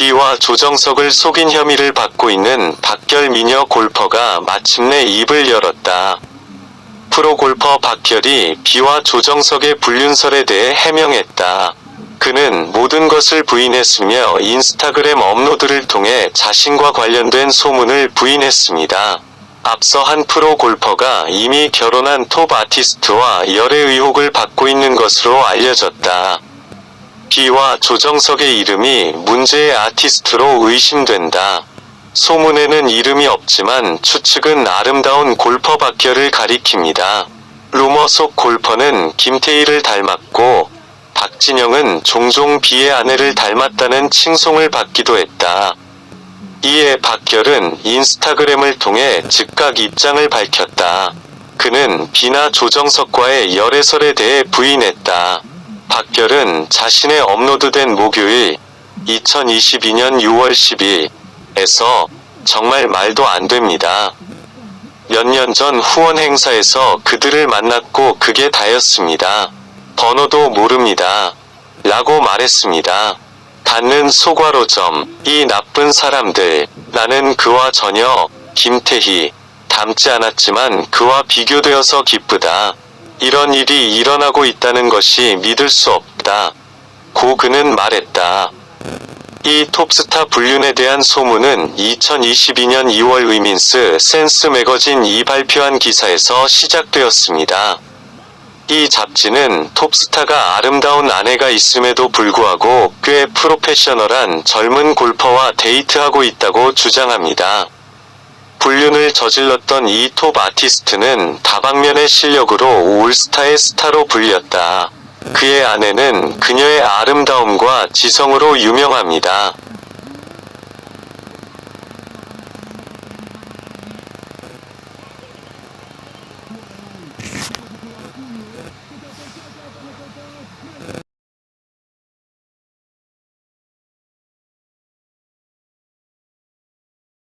B와 조정석을 속인 혐의를 받고 있는 박결 미녀 골퍼가 마침내 입을 열었다. 프로 골퍼 박결이 B와 조정석의 불륜설에 대해 해명했다. 그는 모든 것을 부인했으며 인스타그램 업로드를 통해 자신과 관련된 소문을 부인했습니다. 앞서 한 프로 골퍼가 이미 결혼한 톱 아티스트와 열애 의혹을 받고 있는 것으로 알려졌다. B와 조정석의 이름이 문제의 아티스트로 의심된다. 소문에는 이름이 없지만 추측은 아름다운 골퍼 박결을 가리킵니다. 루머 속 골퍼는 김태희를 닮았고 박진영은 종종 B의 아내를 닮았다는 칭송을 받기도 했다. 이에 박결은 인스타그램을 통해 즉각 입장을 밝혔다. 그는 비나 조정석과의 열애설에 대해 부인했다. 박결은 자신의 업로드된 목요일 2022년 6월 10일에서 정말 말도 안 됩니다. 몇 년 전 후원 행사에서 그들을 만났고 그게 다였습니다. 번호도 모릅니다. 라고 말했습니다. 닿는 소괄호 점, 이 나쁜 사람들, 나는 그와 전혀, 김태희, 닮지 않았지만 그와 비교되어서 기쁘다. 이런 일이 일어나고 있다는 것이 믿을 수 없다. 고 그는 말했다. 이 톱스타 불륜에 대한 소문은 2022년 2월 위민스 센스 매거진이 발표한 기사에서 시작되었습니다. 이 잡지는 톱스타가 아름다운 아내가 있음에도 불구하고 꽤 프로페셔널한 젊은 골퍼와 데이트하고 있다고 주장합니다. 불륜을 저질렀던 이 톱 아티스트는 다방면의 실력으로 올스타의 스타로 불렸다. 그의 아내는 그녀의 아름다움과 지성으로 유명합니다.